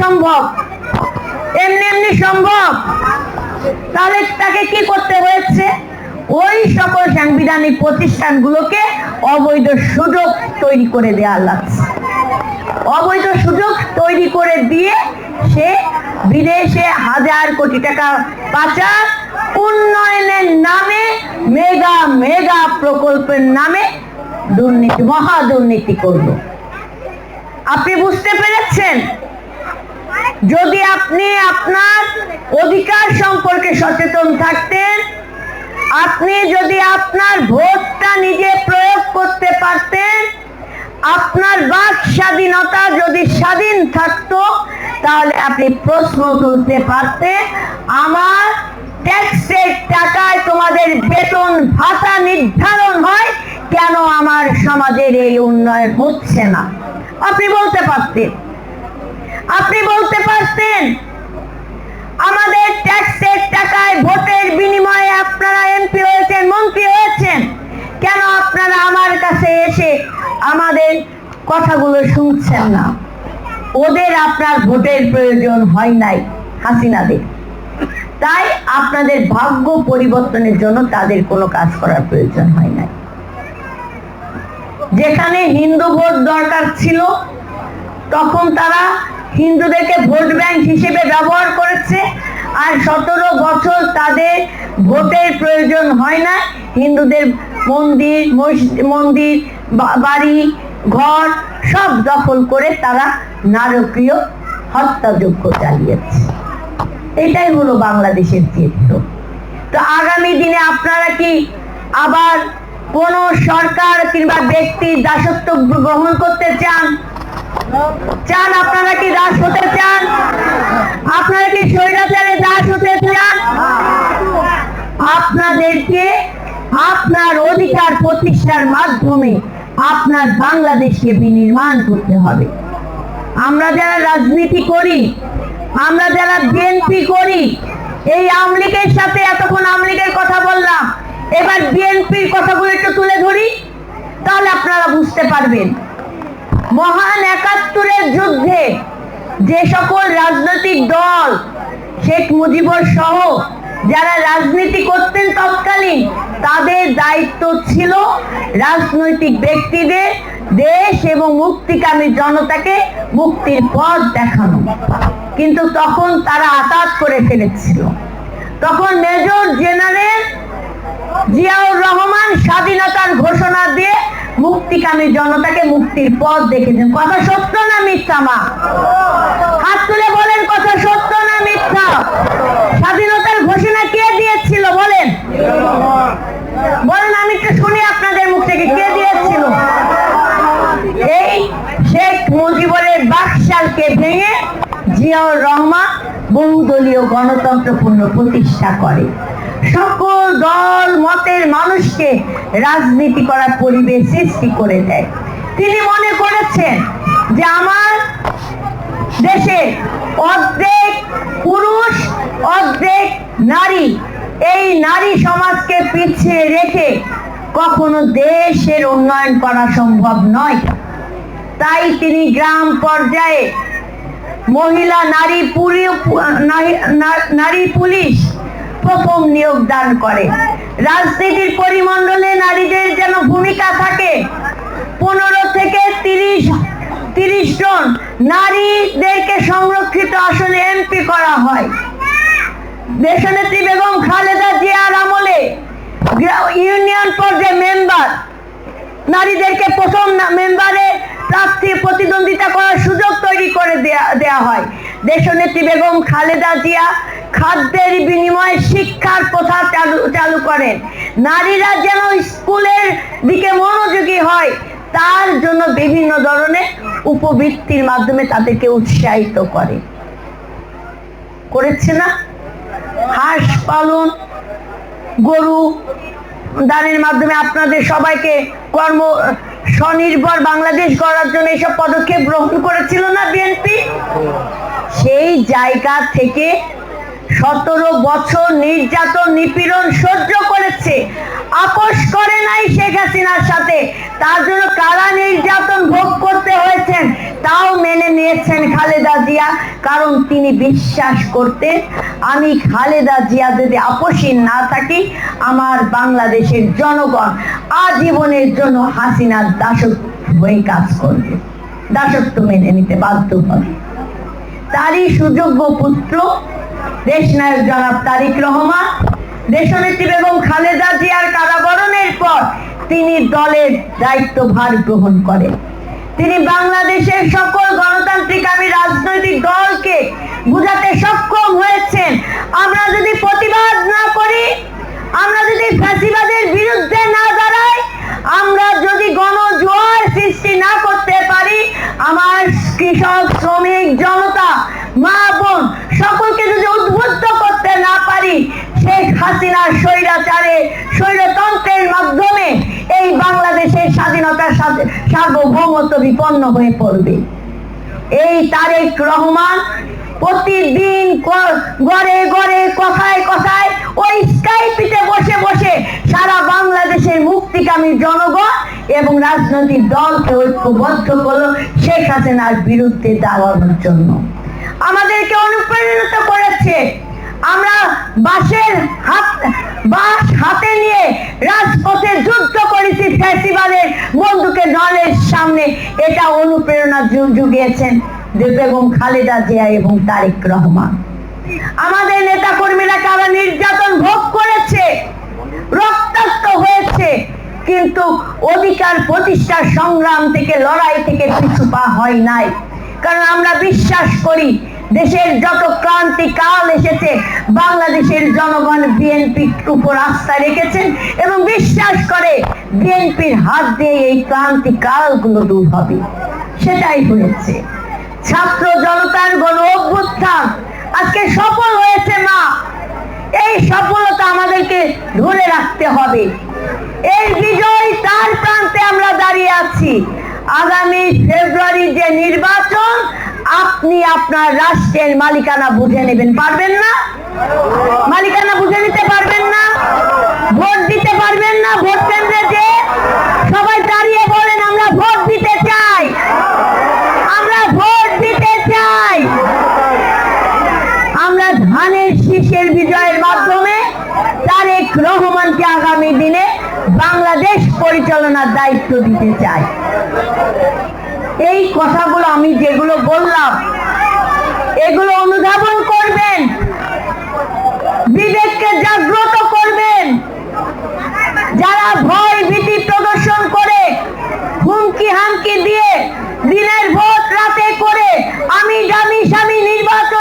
সম্ভব। এমনি এমনি সম্ভব। তাহলে তাকে কি করতে হয়েছে? ওই সকল সাংবিধানিক প্রতিষ্ঠানগুলোকে অবৈধ সুযোগ তৈরি করে দেওয়া লাগছে। অবৈধ সুযোগ তৈরি করে দিয়ে সে বিদেশে হাজার কোটি টাকা পাচার, উন্নয়নের নামে, মেগা মেগা প্রকল্পের নামে দুর্নীতি, মহা দুর্নীতি করল আপনি বুঝতে পেরেছেন? যদি আপনি আপনার অধিকার সম্পর্কে সচেতন থাকতেন, আপনি যদি আপনার ভোটটা নিজে প্রয়োগ করতে পারতেন, আপনার বাক স্বাধীনতা যদি স্বাধীন থাকতো, তাহলে আপনি প্রশ্ন তুলতে পারতেন, আমার ট্যাক্সের টাকায় তোমাদের বেতন ভাতা নির্ধারণ হয় কেন আমার সমাজের এই উন্নয়ন হচ্ছে না? আপনি বলতে পারতেন। আপনি বলতে পারতেন, আমাদের ট্যাক্সের টাকায় ভোটের বিনিময়ে আপনারা এমপি হয়েছেন, মন্ত্রী হয়েছেন। কেন আপনারা আমার কাছে এসে আমাদের কথাগুলো শুনছেন না? ওদের আপনার ভোটের প্রয়োজন হয় নাই হাসিনাদের। তাই আপনাদের ভাগ্য পরিবর্তনের জন্য তাদের কোনো কাজ করার প্রয়োজন হয় নাই। যেখানে হিন্দু ভোট দরকার ছিল, তখন তারা হিন্দুদেরকে ভোট ব্যাংক হিসেবে ব্যবহার করেছে। আর সতেরো বছর তাদের ভোটের প্রয়োজন হয় না। হিন্দুদের মন্দির মন্দির বাড়ি, ঘর সব দখল করে তারা নারকীয় হত্যাযজ্ঞ চালিয়েছে। এটাই হলো বাংলাদেশের চিত্র। তো আগামী দিনে আপনারা কি আবার কোন সরকার কিংবা ব্যক্তির দাসত্ব গ্রহণ করতে চান? চান? আপনারা কি দাস হতে চান? আপনারা কি স্বৈরাচারে দাস হতে চান? আপনাদেরকে আপনার অধিকার প্রতিষ্ঠার মাধ্যমে আপনার বাংলাদেশকে বিনির্মাণ করতে হবে। আমরা যারা রাজনীতি করি, আমরা যারা বিএনপি করি, এই আওয়ামী লীগের সাথে এতক্ষণ আওয়ামী লীগের কথা বললাম। এবার বিএনপির কথাগুলো একটু তুলে ধরি, তাহলে আপনারা বুঝতে পারবেন। মহান একাত্তরের যুদ্ধে যে সকল রাজনৈতিক দল, শেখ মুজিবুর সহ যারা রাজনীতি করতেন তৎকালীন, তাদের দায়িত্ব ছিল রাজনৈতিক ব্যক্তিদের দেশ এবং মুক্তিকামী জনতাকে মুক্তির পথ দেখানো। কিন্তু তখন তারা আঘাত করে ফেলেছিল। তখন মেজর জেনারেল জিয়াউর রহমান স্বাধীনতার ঘোষণা দিয়ে মুক্তিকামী জনতাকে মুক্তির পথ দেখেছেন কথা সত্য না মিথ্যা, মা? হাত তুলে বলেন, কথা সত্য না মিথ্যা? স্বাধীনতার ঘোষণা কে দিয়েছিল, বলেন? বলেন, আমি একটু শুনি আপনাদের মুখ থেকে, কে দিয়েছিল? এই শেখ মুজিবুরের বাকশালকে ভেঙে জিয়াউর রহমান বহুদলীয় গণতন্ত্রপূর্ণ প্রতিষ্ঠা করে। সকল দল, মতের মানুষকে রাজনীতি করার পরিবেশ সৃষ্টি করে দেয়। তিনি মনে করেছেন যে আমার দেশে অর্ধেক পুরুষ, অর্ধেক নারী, এই নারী সমাজকে পিছিয়ে রেখে কখনো দেশের উন্নয়ন করা সম্ভব নয়। তাই তিনি গ্রাম পর্যায়ে মহিলা নারী পুলি- নারী পুলিশ প্রথম নিয়োগ দান করে। রাজনীতির পরিমণ্ডলে নারীদের যেন ভূমিকা থাকে, পনেরো থেকে তিরিশ তিরিশ জন নারীদেরকে সংরক্ষিত আসনে এমপি করা হয়। দেশনেত্রী বেগম খালেদা জিয়ার আমলে ইউনিয়ন পর্যায়ে মেম্বার। নারীদেরকে প্রথম মেম্বারে প্রার্থী প্রতিদ্বন্দ্বিতা করার সুযোগ তৈরি করে দেয়া দেয়া হয়। দেশনেত্রী বেগম খালেদা জিয়া খাদ্যের বিনিময়ে শিক্ষার প্রথা চালু করেন। নারীরা যেন স্কুলের দিকে মনোযোগী হয়, তার জন্য বিভিন্ন ধরনের উপবৃত্তির মাধ্যমে তাদেরকে উৎসাহিত করে। করেছে না? হাঁস পালন, গরু দানের মাধ্যমে আপনাদের সবাইকে কর্ম, স্বনির্ভর বাংলাদেশ গড়ার জন্য এইসব পদক্ষেপ গ্রহণ করেছিল না বিএনপি? সেই জায়গা থেকে সতেরো বছর নির্যাতন, নিপীড়ন সহ্য করেছে। আপোষ করে নাই শেখ হাসিনার সাথে। তার জন্য কারা নির্যাতন ভোগ করতে হয়েছেন, তাও মেনে নিয়েছেন খালেদা জিয়া। কারণ তিনি বিশ্বাস করতেন, আমি খালেদা জিয়া যদি আপোষীন না থাকি, আমার বাংলাদেশের জনগণ আজীবনের জন্য হাসিনার দাসত্ব হয়ে কাজ করবে। দাসত্ব মেনে নিতে বাধ্য হবে। তারই সুযোগ্য পুত্র দেশনায়ক জনাব তারিক রহমান, দেশনেত্রী বেগম খালেদা জিয়ার কারাবরণের পর তিনি দলের দায়িত্বভার গ্রহণ করেন। তিনি বাংলাদেশের সকল গণতান্ত্রিকামী রাজনৈতিক দলকে বুঝাতে সক্ষম হয়েছেন। আমরা যদি প্রতিবাদ না করি, আমরা যদি বিরুদ্ধে না দাঁড়াই, আমরা যদি গণজোয়ার সৃষ্টি না করতে পারি, আমার কৃষক, শ্রমিক, জনতা, মা হাসিনার স্বৈরাচারে, স্বৈরতন্ত্রের মাধ্যমে এই বাংলাদেশের স্বাধীনতার সার্বভৌমত্ব বিপন্ন হয়ে পড়বে। এই তারেক রহমান প্রতিদিন গড়ে গড়ে কথায় কথায় ওই স্কাইপিতে বসে বসে সারা বাংলাদেশের মুক্তিকামী জনগণ এবং রাজনৈতিক দলকে ঐক্যবদ্ধ করল শেখ হাসিনার বিরুদ্ধে দাঁড়ানোর জন্য। আমাদেরকে অনুপ্রেরিত করেছে আমরা বাসের হাত বাস হাতে নিয়ে রাজপথে যুদ্ধ করেছি ফেস্টিভ্যালের বন্দুকের নলের সামনে। এটা অনুপ্রেরণা জু- জুগিয়েছেন যে বেগম খালেদা জিয়া এবং তারেক রহমান। আমাদের নেতা কর্মীরা কারা নির্যাতন ভোগ করেছে, রক্তাক্ত হয়েছে, কিন্তু অধিকার প্রতিষ্ঠার সংগ্রাম থেকে, লড়াই থেকে পিছু পা হয় নাই। কারণ আমরা বিশ্বাস করি দেশের যত ক্রান্তি কাল এসেছে, বাংলাদেশের জনগণ বিএনপির উপর আস্থা রেখেছেন এবং বিশ্বাস করে বিএনপির হাত দিয়ে এই ক্রান্তি কালগুলো দূর হবে। সেটাই হয়েছে। ছাত্র জনতার গণ অভ্যুত্থান আজকে সফল হয়েছে মা। এই সফলতা আমাদেরকে ধরে রাখতে হবে। এই বিজয় তার প্রান্তে আমরা দাঁড়িয়ে আছি। আগামী ফেব্রুয়ারি যে নির্বাচন আপনি আপনার রাষ্ট্রের মালিকানা বুঝে নেবেন, পারবেন না? মালিকানা বুঝে নিতে পারবেন না? ভোট দিতে পারবেন না? ভোট কেন্দ্রে যে সবাই দাঁড়িয়ে বলেন, আমরা ভোট দিতে চাই। আমরা ভোট দিতে চাই। আমরা ধানের শীষের বিজয়ের মাধ্যমে তারেক রহমানকে আগামী দিনে বাংলাদেশ পরিচালনার দায়িত্ব দিতে চাই। এই কথাগুলো আমি যেগুলো বললাম এগুলো অনুধাবন